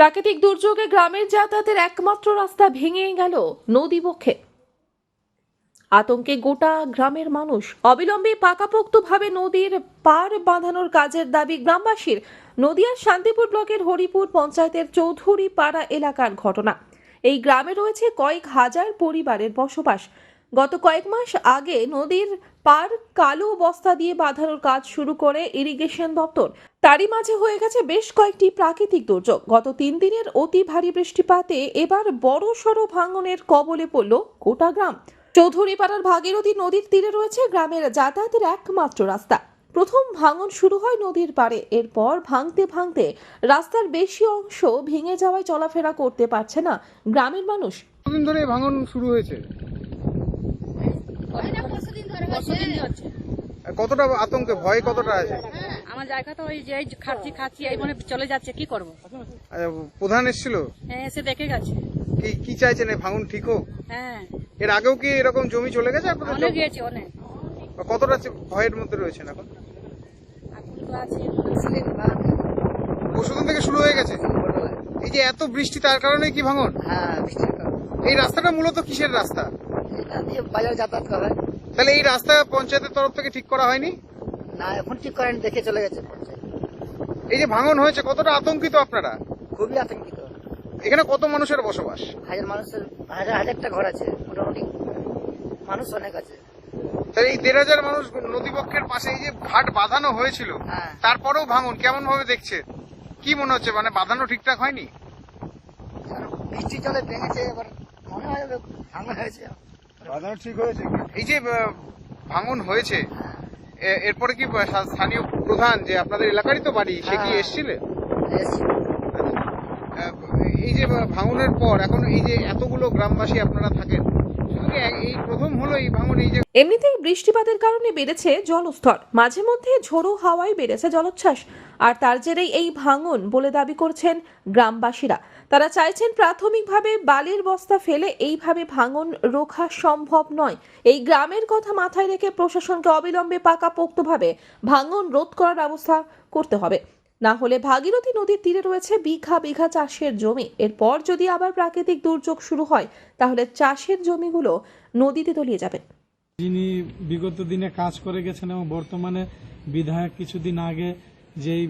প্রাকৃতিক দুর্যোগে গ্রামের যাতায়াতের একমাত্র রাস্তা ভেঙে গেল নদীবক্ষে আতঙ্কে গোটা গ্রামের মানুষ অবিলম্বে পাকাপোক্তভাবে নদীর পার বাঁধানোর কাজের দাবি গ্রামবাসীর। নদিয়ার শান্তিপুর ব্লকের হরিপুর পঞ্চায়েতের চৌধুরী পাড়া এলাকার ঘটনা। এই গ্রামে রয়েছে কয়েক হাজার পরিবারের বসবাস। গত কয়েক মাস আগে নদীর পার কালো বস্তা দিয়ে বাঁধানোর কাজ শুরু করে ইরিগেশন দপ্তর। তারই মাঝে হয়ে গেছে বেশ কয়েকটি প্রাকৃতিক দুর্যোগ। গত তিন দিনের অতি ভারী বৃষ্টিপাতে এবার বড় সড়ো ভাঙনের কবলে পড়ল গোটা গ্রাম। চৌধুরীপাড়ার ভাগীরথী নদীর তীরে রয়েছে গ্রামের যাতায়াতের একমাত্র রাস্তা। প্রথম ভাঙন শুরু হয় নদীর পাড়ে। এরপর ভাঙতে ভাঙতে রাস্তার বেশি অংশ ভেঙে যাওয়ায় চলাফেরা করতে পারছে না গ্রামের মানুষ। কতদিন ধরে ভাঙন শুরু হয়েছে? কতটা আতঙ্কে? ভয় কতটা আছে? আমার জায়গা তো ওই যে খাচ্ছি খাচ্ছি এই মনে চলে যাচ্ছে কি করব? প্রধান এসেছিল? হ্যাঁ এসে দেখে গেছে। কি কি চাইছেন? এই ভাঙন ঠিক হোক? হ্যাঁ। এর আগেও কি এরকম জমি চলে গেছে আপনাদের অনেক গিয়েছে অনেক। কতটা ভয়ের মধ্যে রয়েছেন এখন? থেকে শুরু হয়ে গেছে? এই যে এত বৃষ্টি তার কারণে কি ভাঙন? হ্যাঁ বৃষ্টির কারণে। এই রাস্তাটা মূলত কিসের রাস্তা? দিয়ে বাজার যাতায়াত করা হয়। তাহলে এই রাস্তা পঞ্চায়েতের তরফ থেকে ঠিক করা হয়নি? না এখন ঠিক করেন দেখে চলে গেছে। এই যে ভাঙন হয়েছে কতটা আতঙ্কিত আপনারা? খুবই আতঙ্কিত। এখানে কত মানুষের বসবাস? হাজার মানুষের হাজার হাজারটা ঘর আছে মোটামুটি মানুষ অনেক আছে। তাহলে এই দেড় হাজার মানুষ নদীপক্ষের পাশে এই যে ঘাট বাঁধানো হয়েছিল হ্যাঁ। তারপরেও ভাঙন কেমন ভাবে দেখছে? কি মনে হচ্ছে মানে বাঁধানো ঠিকঠাক হয়নি? বৃষ্টি জলে ভেঙেছে এবার মনে হয় ভাঙন হয়েছে। বাঁধানো ঠিক হয়েছে। এই যে ভাঙন হয়েছে এরপরে কি স্থানীয় প্রধান যে আপনাদের এলাকারই তো বাড়ি সে কি হ্যাঁ। এসেছিলেন এই যে ভাঙনের পর এখন এই যে এতগুলো গ্রামবাসী আপনারা থাকেন এমনিতেই বৃষ্টিপাতের কারণে বেড়েছে জলস্তর। মাঝে মধ্যে ঝোড়ো হাওয়ায় বেড়েছে জলোচ্ছ্বাস। আর তার জেরেই এই ভাঙন বলে দাবি করছেন গ্রামবাসীরা। তারা চাইছেন প্রাথমিকভাবে বালির বস্তা ফেলে এইভাবে ভাঙন রোখা সম্ভব নয়। এই গ্রামের কথা মাথায় রেখে প্রশাসনকে অবিলম্বে পাকাপোক্তভাবে ভাঙন রোধ করার ব্যবস্থা করতে হবে। না হলে ভাগীরথী নদীর তীরে রয়েছে বিঘা বিঘা চাষের জমি। এরপর যদি আবার প্রাকৃতিক দুর্যোগ শুরু হয়, তাহলে চাষের জমিগুলো নদীতে তলিয়ে যাবে। যিনি বিগত দিনে কাজ করে গেছেন এবং বর্তমানে বিধায়ক কিছুদিন আগে যেই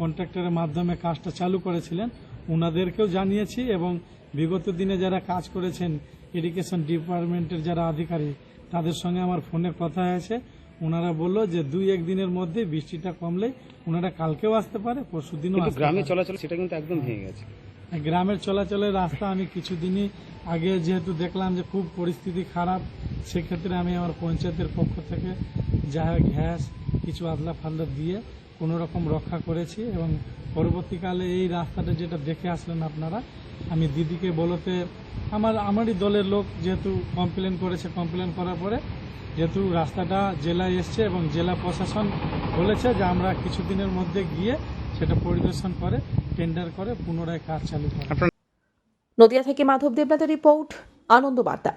কন্ট্রাক্টরের মাধ্যমে কাজটা চালু করেছিলেন ওনাদেরকেও জানিয়েছি এবং বিগত দিনে যারা কাজ করেছেন এডুকেশন ডিপার্টমেন্টের যারা আধিকারিক, তাদের সঙ্গে আমার ফোনে কথা হয়েছে। ওনারা বলল যে দুই এক দিনের মধ্যে বৃষ্টিটা কমলে ওনারা কালকেও আসতে পারে পরশু দিনও গ্রামে চলাচল সেটা কিন্তু একদম ভেঙে গেছে। গ্রামের চলাচলের রাস্তা আমি কিছুদিনই আগে যেহেতু দেখলাম যে খুব পরিস্থিতি খারাপ সেক্ষেত্রে আমি আমার পঞ্চায়েতের পক্ষ থেকে যা ঘ্যাস কিছু আদলা ফাদলা দিয়ে কোনো রকম রক্ষা করেছি এবং পরবর্তীকালে এই রাস্তাটা যেটা দেখে আসলেন আপনারা আমি দিদিকে বলতে আমার আমারই দলের লোক যেহেতু কমপ্লেন করেছে কমপ্লেন করার পরে যেহেতু রাস্তাটা জেলায় এসছে এবং জেলা প্রশাসন বলেছে যে আমরা কিছুদিনের মধ্যে গিয়ে সেটা পরিদর্শন করে টেন্ডার করে পুনরায় কাজ চালু করে। নদিয়া থেকে মাধব দেবনাথের রিপোর্ট আনন্দ বার্তা